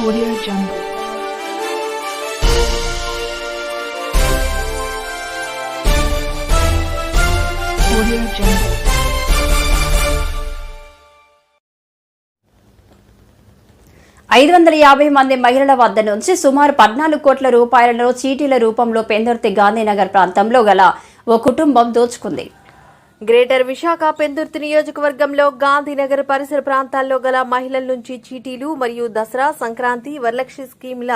Audio Jungle. Audio Jungle. ఐదు వందల యాభై మంది మహిళల వద్ద నుంచి సుమారు పద్నాలుగు కోట్ల రూపాయలను చీటీల రూపంలో పెందుర్తి గాంధీనగర్ ప్రాంతంలో గల ఓ కుటుంబం దోచుకుంది గ్రేటర్ విశాఖ పెందుర్తి నియోజకవర్గంలో గాంధీనగర్ పరిసర ప్రాంతాల్లో గల మహిళల నుంచి చీటీలు మరియు దసరా సంక్రాంతి వరలక్ష్మి స్కీమ్ల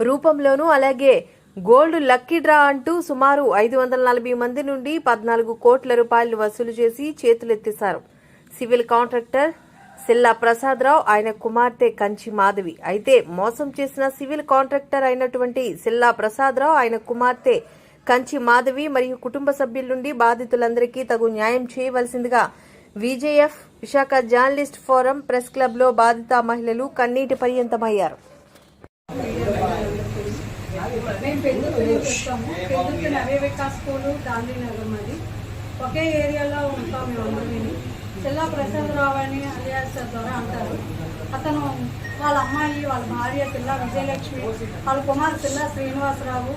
రూపంలోనూ అలాగే గోల్డ్ లక్కీ డ్రా అంటూ సుమారు ఐదు వందల నలభై మంది నుండి పద్నాలుగు కోట్ల రూపాయలు వసూలు చేసి చేతులెత్తేశారు. సివిల్ కాంట్రాక్టర్ సిల్లా ప్రసాదరావు ఆయన కుమార్తె కంచి మాధవి. అయితే మోసం చేసిన సివిల్ కాంట్రాక్టర్ అయినటువంటి సిల్లా ప్రసాదరావు ఆయన కుమార్తె కంచి మాధవి మరియు కుటుంబ సభ్యుల నుండి బాధితులందరికీ తగు న్యాయం చేయవలసిందిగా VJF Visakha journalist forum press క్లబ్లో బాధిత మహిళలు కన్నీటి పర్యంతమయ్యారు. ఒకే ఏరియాలో ఉంటాం మేము అందరినీ చెల్లా ప్రసాదరావు అని అలియాస్ ద్వారా అంటారు. అతను వాళ్ళ అమ్మాయి వాళ్ళ భార్య పిల్ల విజయలక్ష్మి వాళ్ళ కుమారు పిల్ల శ్రీనివాసరావు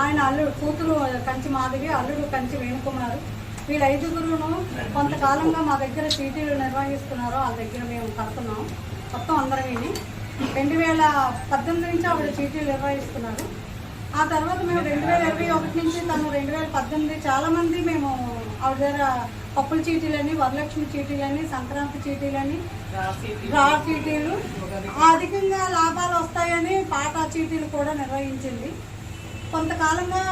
ఆయన అల్లుడు కూతురు కంచి మాధవి అల్లుడు కంచి వేణుకుమారు. వీళ్ళ ఐదుగురును కొంతకాలంగా మా దగ్గర చీటీలు నిర్వహిస్తున్నారు వాళ్ళ దగ్గర మేము కడుతున్నాం. మొత్తం అందరం రెండు వేల పద్దెనిమిది నుంచి ఆవిడ చీటీలు నిర్వహిస్తున్నారు. ఆ తర్వాత మేము రెండు వేల ఇరవై ఒకటి నుంచి తను రెండు వేల పద్దెనిమిది చాలామంది మేము ఆవిడ దగ్గర పప్పుల చీటీలని వరలక్ష్మి చీటీలని సంక్రాంతి చీటీలని రా చీటీలు. అధికంగా లాభాలు వస్తాయని పాట చీటీలు కూడా నిర్వహించింది. కొంతకాలంగా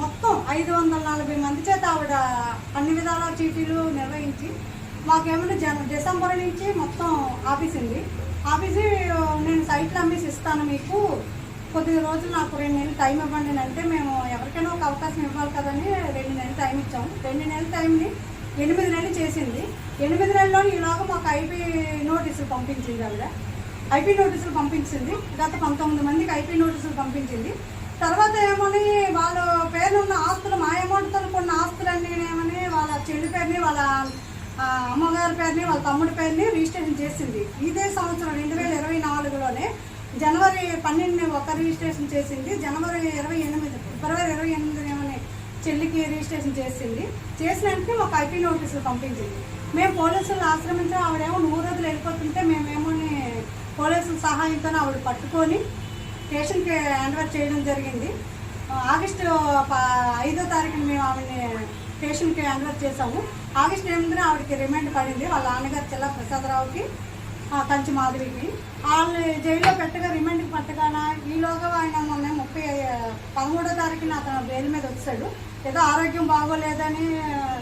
మొత్తం ఐదు వందల నలభై మంది చేత ఆవిడ అన్ని విధాల చీటీలు నిర్వహించి మాకేమంటే జన డిసెంబర్ నుంచి మొత్తం ఆఫీసింది ఆఫీసి నేను సైట్లు అమ్మేసి ఇస్తాను మీకు. కొద్ది రోజులు నాకు రెండు నెలలు టైం ఇవ్వండి అంటే మేము ఎవరికైనా ఒక అవకాశం ఇవ్వాలి కదని రెండు నెలలు టైం ఇచ్చాము. రెండు నెలల టైంని ఎనిమిది నెలలు చేసింది. ఎనిమిది నెలల్లో ఈలోగా మాకు ఐపీ నోటీసులు పంపించింది ఆవిడ. ఐపీ నోటీసులు పంపించింది. గత పంతొమ్మిది మందికి ఐపీ నోటీసులు పంపించింది. తర్వాత ఏమని వాళ్ళ పేరు ఉన్న ఆస్తులు మా అమౌంట్తో కొన్న ఆస్తులన్నీ ఏమని వాళ్ళ చెల్లి పేరుని వాళ్ళ అమ్మగారి పేరుని వాళ్ళ తమ్ముడి పేరుని రిజిస్ట్రేషన్ చేసింది. ఇదే సంవత్సరం రెండు వేల ఇరవై నాలుగులోనే జనవరి పన్నెండుని ఒక రిజిస్ట్రేషన్ చేసింది. జనవరి ఇరవై ఎనిమిది ఫిబ్రవరి ఇరవై ఎనిమిది ఏమని చెల్లికి రిజిస్ట్రేషన్ చేసింది. చేసిన వెంటనే ఒక ఐపీ నోటీసులు పంపించింది. మేము పోలీసులు ఆశ్రమించాం. ఆవిడేమో నూరు రోజులు వెళ్ళిపోతుంటే మేమేమో పోలీసుల సహాయంతో ఆవిడ పట్టుకొని స్టేషన్కి హ్యాండ్ఓవర్ చేయడం జరిగింది. ఆగస్టు ప- ఐదో తారీఖున మేము ఆవిడని స్టేషన్కి హ్యాండ్ఓవర్ చేసాము ఆగస్టు ఎనిమిదిన ఆవిడకి రిమాండ్ పడింది. వాళ్ళ నాన్నగారు చెల్ల ప్రసాదరావుకి కంచి మాధవికి వాళ్ళు జైల్లో పెట్టగా రిమాండ్కి పట్టగాన ఈలోగా ఆయన మొన్న ముప్పై పదమూడో తారీఖున అతను బెయిల్ మీద వచ్చాడు. ఏదో ఆరోగ్యం బాగోలేదని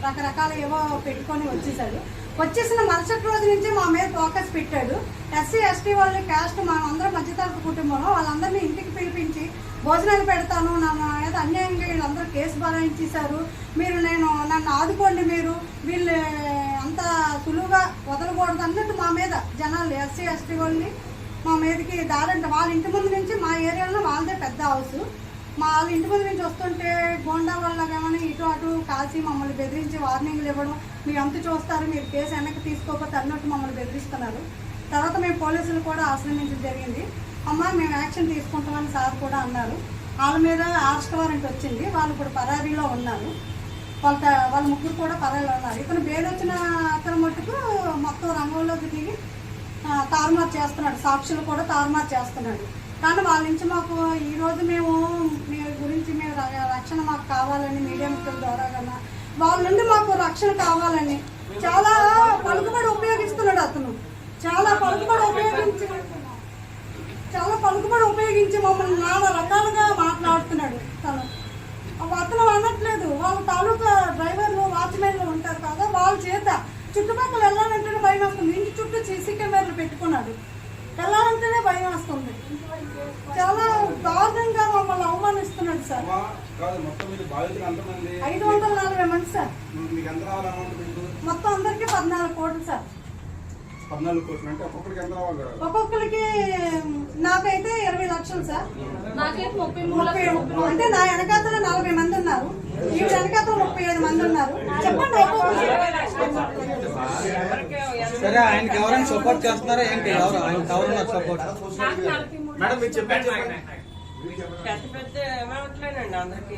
రకరకాల ఏవో పెట్టుకొని వచ్చేసాడు వచ్చేసిన మరుసటి రోజు నుంచి మా మీద ఫోకస్ పెట్టాడు. ఎస్సీ ఎస్టీ వాళ్ళు క్యాస్ట్ మా అందరం మధ్యతరగతి కుటుంబం వాళ్ళందరినీ ఇంటికి పిలిపించి భోజనాలు పెడతాను నన్ను మీద అన్యాయంగా వీళ్ళందరూ కేసు బలాయించేశారు మీరు నేను నన్ను ఆదుకోండి మీరు. వీళ్ళు అంత సులువుగా వదలకూడదు అన్నట్టు మా మీద జనాలు ఎస్సీ ఎస్టీ వాళ్ళని మా మీదకి దారంట. వాళ్ళ ఇంటి ముందు నుంచి మా ఏరియాలో వాళ్ళదే పెద్ద హౌస్ మా వాళ్ళ ఇంటి ముందు నుంచి వస్తుంటే గోండా వల్ల ఏమైనా ఇటు అటు కాల్చి మమ్మల్ని బెదిరించి వార్నింగ్లు ఇవ్వడం మీరు ఎంత చూస్తారు మీరు కేసు వెనక్కి తీసుకోకపోతే అన్నట్టు మమ్మల్ని బెదిరిస్తున్నారు. తర్వాత మేము పోలీసులు కూడా ఆశ్రమించడం జరిగింది. అమ్మ మేము యాక్షన్ తీసుకుంటామని సార్ కూడా అన్నారు. వాళ్ళ మీద అరెస్ట్ వారెంట్ వచ్చింది. వాళ్ళు ఇప్పుడు పరారీలో ఉన్నారు. వాళ్ళ త- వాళ్ళ ముగ్గురు కూడా పరారీలో ఉన్నారు. ఇతను బెయిల్ వచ్చిన అతను మట్టుకు మొత్తం రంగంలోకి దిగి తారుమారు చేస్తున్నాడు. సాక్షులు కూడా తారుమారు చేస్తున్నాడు. కానీ వాళ్ళ నుంచి మాకు ఈరోజు మేము రక్షణ మాకు కావాలని మీడియా మిత్రుల ద్వారా కన్నా వాళ్ళ నుండి మాకు రక్షణ కావాలని చాలా పలుకుబడి ఉపయోగిస్తున్నాడు అతను. చాలా పలుకుబడి ఉపయోగించి చాలా పలుకుబడి ఉపయోగించి మమ్మల్ని నానా రకాలుగా మాట్లాడుతున్నాడు తను. అతను అనట్లేదు. వాళ్ళ తాలూకా డ్రైవర్లు వాచ్మెన్లు ఉంటారు కదా వాళ్ళ చేత చుట్టుపక్కల వెళ్ళాలంటేనే భయం వస్తుంది. ఇంటి చుట్టూ సీసీ కెమెరాలు పెట్టుకున్నాడు. వెళ్ళాలంటేనే భయం వస్తుంది. చాలా దారుణంగా మమ్మల్ని అవమానిస్తున్నాడు సార్. కాదు మొత్తం మీరు బాధితులు ఎంతమంది? ఐదు వందల నలభై మంది సార్. మీకు ఎంత రావాలి అమౌంట్ మీకు? మొత్తం అందరికీ పద్నాలుగు కోట్లు సార్. పద్నాలుగు కోట్లు అంటే ఒక్కొక్కరికి ఎంత రావాలి ఒక్కొక్కరికి నాకైతే ఇరవై లక్షలు సార్. ముప్పై అంటే నా వెనకాతల నలభై మంది ఉన్నారు. ఈ వెనకాతల ముప్పై ఐదు మంది ఉన్నారు. చెప్పండి సరే ఆయనకి ఎవరైనా సపోర్ట్ చేస్తున్నారా? ఏంటి? ఎవరు? ఆయనకి సపోర్ట్ మేడం. మీరు చెప్పండి. పెద్ద పెద్ద అమౌంట్లేనండి అందరికీ.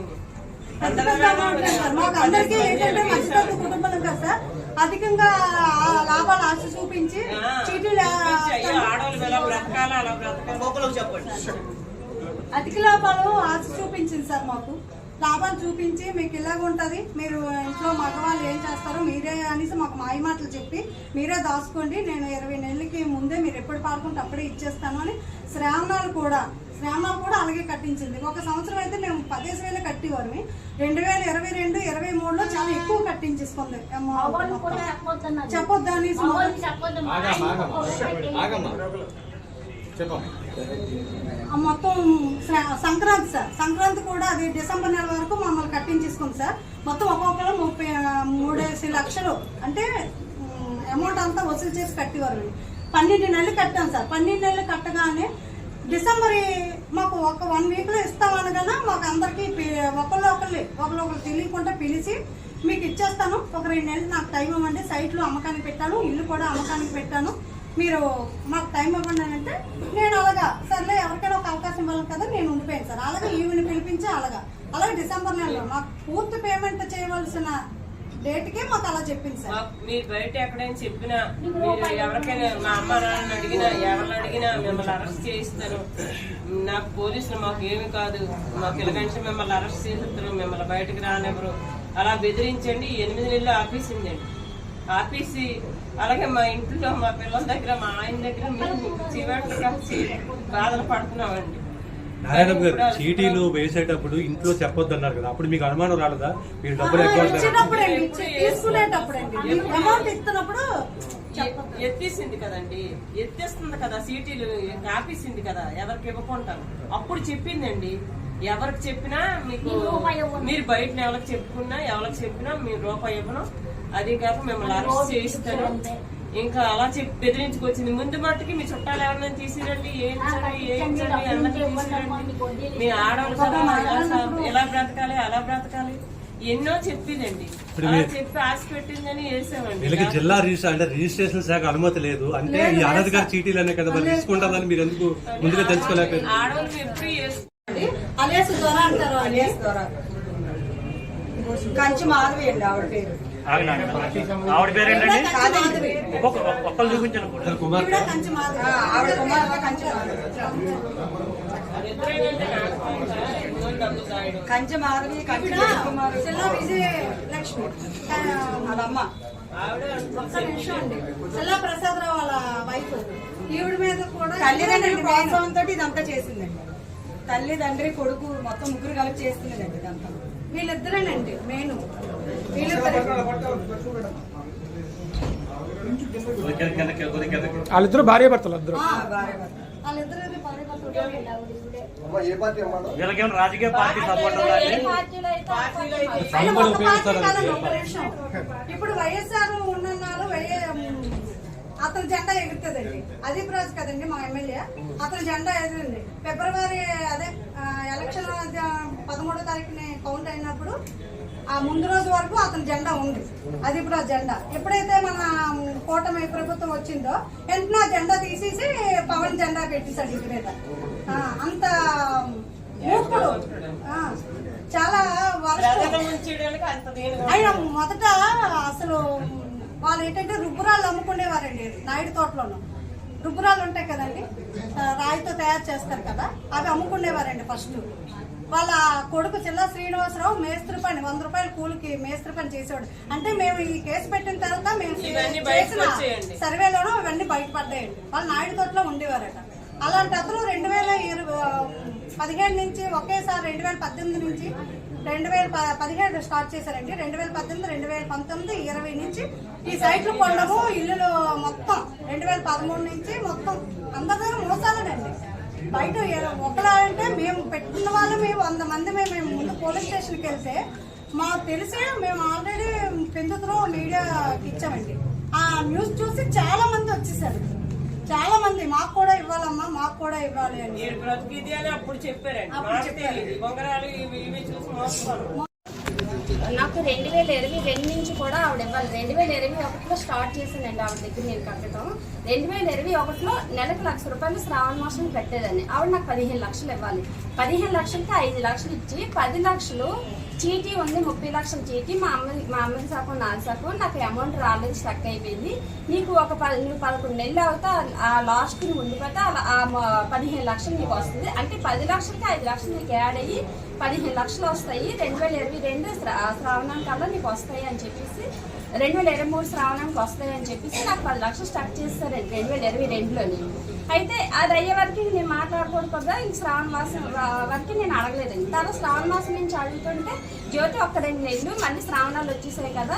ఏంటంటే మధ్యతరగతి కుటుంబాలు కదా సార్. అధికంగా లాభాలు ఆశ చూపించి చీటీలు అధిక లాభాలు ఆశ చూపించింది సార్ మాకు. లాభాలు చూపించి మీకు ఇలాగ ఉంటది. మీరు ఇంట్లో మగవాళ్ళు ఏం చేస్తారో మీరే అనేసి మాకు మాయ మాటలు చెప్పి మీరే దాచుకోండి. నేను ఇరవై నెలలకి ముందే మీరు ఎప్పుడు పాడుకుంటే అప్పుడే ఇచ్చేస్తాను అని శ్రావణాలు కూడా శ్రావణాలు కూడా అలాగే కట్టించింది. ఒక సంవత్సరం అయితే మేము పదిహేను వేలు కట్టేవారు రెండు వేల ఇరవై రెండు ఇరవై మూడులో చాలా ఎక్కువ కట్టించేసుకుంది ఆ మొత్తం. సంక్రాంతి సార్. సంక్రాంతి కూడా అది డిసెంబర్ నెల వరకు మమ్మల్ని కట్టించేసుకుంది సార్. మొత్తం ఒక్కొక్కరు ముప్పై మూడేసి లక్షలు. అంటే అమౌంట్ అంతా వసూలు చేసి కట్టేవారు. పన్నెండు నెలలు కట్టాం సార్. పన్నెండు నెలలు కట్టగానే డిసెంబర్ మాకు ఒక వన్ వీక్లో ఇస్తామనగానే మాకు అందరికీ ఒకళ్ళు ఒకళ్ళు ఒకళ్ళు ఒకరు తెలియకుండా పిలిచి మీకు ఇచ్చేస్తాను. ఒక రెండు నెలలు నాకు టైం ఇవ్వండి. సైట్లు అమ్మకానికి పెట్టాను ఇల్లు కూడా అమ్మకానికి పెట్టాను. మీరు మాకు టైం ఇవ్వండి అని అంటే నేను అలాగా సర్లే ఎవరికైనా ఒక అవకాశం ఇవ్వాలి కదా నేను ఉండిపోయాను సార్. అలాగే ఈవిని పిలిపించి అలాగా. అలాగే డిసెంబర్ నెలలో మాకు పూర్తి పేమెంట్ చేయవలసిన డేట్కే మాకు అలా చెప్పింది సార్. మీరు బయట ఎక్కడైనా చెప్పినా మీరు ఎవరికైనా మా అమ్మ నాన్నని అడిగినా ఎవరిని అడిగినా మిమ్మల్ని అరెస్ట్ చేయిస్తారు నాకు పోలీసులు మాకు ఏమి కాదు. మాకు ఇలాగంటే మిమ్మల్ని అరెస్ట్ చేస్తారు మిమ్మల్ని బయటకు రానివ్వరు. అలా బెదిరించండి ఎనిమిది నెలలు ఆపేసిందండి ఆపేసి అలాగే మా ఇంట్లో మా పిల్లల దగ్గర మా ఆయన దగ్గర మేము చివరి కలిసి బాధలు పడుతున్నామండి. నారాయణ గారు చీటీలు వేసేటప్పుడు ఇంట్లో చెప్పొద్దు అన్నారు కదా అప్పుడు మీకు అనుమానం రాలేదా? మీరు డబ్బులు ఎక్కువ అంటారు. ఇచ్చినప్పుడు అండి తీసుకునేటప్పుడు అండి అమౌంట్ ఇస్తున్నప్పుడు ఎ- ఎత్తేసింది కదండి. ఎత్తేస్తుంది కదా సీటీలు ఆపేసింది కదా ఎవరికి ఇవ్వకుంటారు అప్పుడు చెప్పిందండి. ఎవరికి చెప్పినా మీకు మీరు బయట ఎవరికి చెప్పుకున్నా ఎవరికి చెప్పినా మీరు రూపాయి ఇవ్వను. అది కాక మిమ్మల్ని అరెస్ట్ చేయిస్తాను. ఇంకా అలా చెప్పి బెదిరించుకొచ్చింది. ముందు మట్టుకి మీ చుట్టాలు ఎవరైనా తీసిరండి ఏం చండి ఏం చండి అందరినీ తీసిరండి మీ ఆడవాళ్ళు ఎలా బ్రతకాలి అలా బ్రతకాలి ఎన్నో చెప్పిందండి. చెప్పి ఆశ పెట్టిందని వేసామండి జిల్లా రిజిస్టర్ అంటే రిజిస్ట్రేషన్ శాఖ అనుమతి లేదు. అంటే ఈ అనధికార చీటీలు అనే కదా మరి తీసుకుంటారని మీరు ఎందుకు ముందుగా తెలుసుకోలేకపోయారు? ఆడవాళ్ళు ఎప్పుడు వేసుకో అలేసు ద్వారా అంటారు అలేసు ద్వారా కంచి మాధవి అండి ఆవిడ పేరు. ఆవిడ పేరేంటండి ఒక్కరు చూపించాను కంచి మాధవి. కంచి వాళ్ళమ్మ ఒక్క నిమిషం అండి. ప్రసాదరావు వాళ్ళ వైఫ్. ఈవిడ మీద కూడా తల్లిదండ్రుల ప్రోత్సాహంతో ఇదంతా చేసిందండి. తల్లిదండ్రి కొడుకు మొత్తం ముగ్గురు కలిపి చేస్తున్నదండి ఇదంతా. వీళ్ళిద్దరేనండి మెయిన్ వీళ్ళిద్దరే వాళ్ళిద్దరు భార్య భర్తలు ఇద్దరు రాజకీయ పార్టీ సపోర్ట్. ఇప్పుడు వైఎస్ఆర్ ఉన్నన్నారు అతని జెండా ఎగురుతుందండి. అదీప్ రాజు కదండి మా ఎమ్మెల్యే. అతని జెండా ఎగిరింది ఫిబ్రవరి అదే ఎలక్షన్ పదమూడో తారీఖుని కౌంట్ అయినప్పుడు ఆ ముందు రోజు వరకు అతని జెండా ఉంది. అదీప్ రాజు జెండా. ఎప్పుడైతే మన కూటమి ప్రభుత్వం వచ్చిందో వెంటనే ఆ జెండా తీసేసి పవన్ జెండా పెట్టేశాడు ఇంటి మీద. ఆ, అంత మూర్ఖుడు. ఆ, చాలా ఆయన మొదట అసలు వాళ్ళు ఏంటంటే రుబ్బురాలు అమ్ముకునేవారండి నాయుడు తోటలోను. రుబ్బురాలు ఉంటాయి కదండి? రాయితో తయారు చేస్తారు కదా అవి అమ్ముకునేవారండి ఫస్ట్. వాళ్ళ కొడుకు చిల్ల శ్రీనివాసరావు మేస్త్రి పని వంద రూపాయల కూలికి మేస్త్రి పని చేసేవాడు. అంటే మేము ఈ కేసు పెట్టిన తర్వాత మేము చేసిన. సర్వేలోనూ ఇవన్నీ బయటపడ్డాయండి. వాళ్ళు నాయుడు తోటలో ఉండేవారట. అలాంటి అతను రెండు వేల ఇరవై పదిహేడు నుంచి ఒకేసారి రెండు వేల పద్దెనిమిది నుంచి రెండు వేల పదిహేడు స్టార్ట్ చేశారండి. రెండు వేల పద్దెనిమిది రెండు వేల పంతొమ్మిది ఇరవై నుంచి ఈ సైట్లు కొనడము ఇల్లులు మొత్తం రెండు వేల పదమూడు నుంచి మొత్తం అందరి దగ్గర మోసాలనండి. బయట ఏ- ఒకలా అంటే మేము పెట్టుకున్న వాళ్ళు మేము వంద మంది మేము మేము ముందు పోలీస్ స్టేషన్కి వెళ్తే మాకు తెలిసి మేము ఆల్రెడీ పెందుతులో మీడియాకి ఇచ్చామండి. ఆ న్యూస్ చూసి చాలా మంది వచ్చేసారు. చాలా మంది మాకు కూడా ఇవ్వాలమ్మా మాకు కూడా ఇవ్వాలి అని. మీరు బ్రతికిది అని అప్పుడు చెప్పారండి. బొంగరాలు ఇవి చూసి నాకు రెండు వేల ఇరవై రెండు నుంచి కూడా ఆవిడ ఇవ్వాలి. రెండు వేల ఇరవై ఒకటిలో స్టార్ట్ చేశానండి ఆవిడ దగ్గర నేను కట్టడం. రెండు వేల ఇరవై ఒకటిలో నెలకు లక్ష రూపాయలు శ్రావణ మాసం కట్టేదాన్ని ఆవిడ నాకు పదిహేను లక్షలు ఇవ్వాలి. పదిహేను లక్షలకి ఐదు లక్షలు ఇచ్చి పది లక్షలు చీటీ ఉంది ముప్పై లక్షల చీటీ మా అమ్మ మా అమ్మకి సగం నాన్న సగం నాకు అమౌంట్ రాలేదు స్టక్ అయిపోయింది. నీకు ఒక పది నువ్వు పదకొండు నెలలు అవుతా ఆ లాస్ట్ నువ్వు ముందు ఆ- పదిహేను లక్షలు నీకు వస్తుంది. అంటే పది లక్షలకి ఐదు లక్షలు నీకు యాడ్ అయ్యి పదిహేను లక్షలు వస్తాయి. రెండు వేల ఇరవై రెండు శ్రావణం కల్లా నీకు వస్తాయి అని చెప్పేసి రెండు వేల ఇరవై మూడు శ్రావణానికి వస్తాయి అని చెప్పేసి నాకు పది లక్షలు స్టార్ట్ చేస్తారండి రెండు వేల ఇరవై రెండులోని. అయితే అది అయ్యే వరకు నేను మాట్లాడకూడదు కదా. ఇంక శ్రావణ మాసం వరకు నేను అడగలేదండి తర్వాత శ్రావణ మాసం నుంచి అడుగుతుంటే జ్యోతి ఒక్క రెండు నెలలు మళ్ళీ శ్రావణాలు వచ్చేసాయి కదా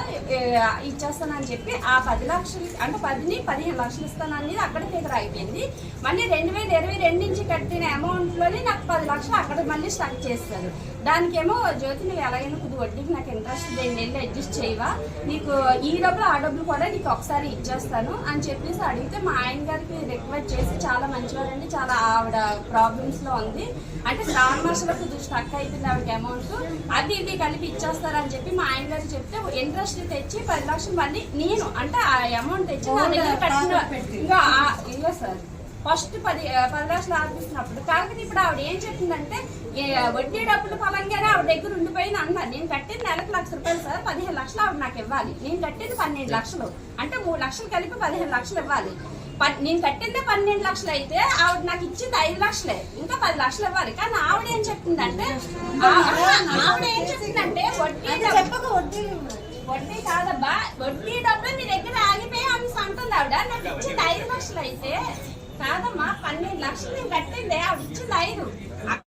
ఇచ్చేస్తానని చెప్పి ఆ పది లక్షలు అంటే పదిని పదిహేను లక్షలు ఇస్తానని అక్కడ దగ్గర అయిపోయింది. మళ్ళీ రెండు వేల ఇరవై రెండు నుంచి కట్టిన అమౌంట్లోనే నాకు పది లక్షలు అక్కడ మళ్ళీ స్టక్ చేస్తారు. దానికేమో జ్యోతి నువ్వు ఎలాగైనా కొద్ది వడ్డీకి నాకు ఇంట్రెస్ట్ నెలలు అడ్జస్ట్ చేయవా? నీకు ఈ డబ్బులు ఆ డబ్బులు కూడా నీకు ఒకసారి ఇచ్చేస్తాను అని చెప్పేసి అడిగితే మా ఆయన గారికి రిక్వెస్ట్ చేసి చాలా మంచివారండి చాలా ఆవిడ ప్రాబ్లమ్స్లో ఉంది. అంటే శ్రావణ మాసంలో కొద్దిగా స్టక్ అయిపోయింది ఆవిడకి అమౌంట్ అది ఇది కలిపి ఇచ్చేస్తారని చెప్పి మా ఆయన గారికి చెప్తే ఇంట్రెస్ట్ తెచ్చి పది లక్షలు మళ్ళీ నేను అంటే ఆ అమౌంట్ తెచ్చి నా దగ్గర ఇంకా ఇదిగో సార్ ఫస్ట్ పది పది లక్షలు ఆర్పిస్తున్నప్పుడు. కాకపోతే ఇప్పుడు ఆవిడ ఏం చెప్పిందంటే వడ్డీ డబ్బులు పలంగానే ఆవిడ దగ్గర ఉండిపోయింది అన్నారు. నేను కట్టింది నెలకు లక్ష రూపాయలు సార్ పదిహేను లక్షలు ఆవిడ నాకు ఇవ్వాలి. నేను కట్టింది పన్నెండు లక్షలు. అంటే మూడు లక్షలు కలిపి పదిహేను లక్షలు ఇవ్వాలి. నేను కట్టిందే పన్నెండు లక్షలు అయితే ఆవిడ నాకు ఇచ్చింది ఐదు లక్షలే. ఇంకా పది లక్షలు ఇవ్వాలి. కానీ ఆవిడ ఏం చెప్తుందంటే ఆవిడ ఏం చెప్తుందంటే వడ్డీ డబ్బు- వడ్డీ కాదబ్బా వడ్డీ డబ్బులు మీ దగ్గర ఆగిపోయి అని అంటుంది ఆవిడ. నాకు ఇచ్చింది ఐదు లక్షలు అయితే కాదమ్మా పన్నెండు లక్షలు నేను కట్టిందే ఆవిడ ఇచ్చింది ఐదు.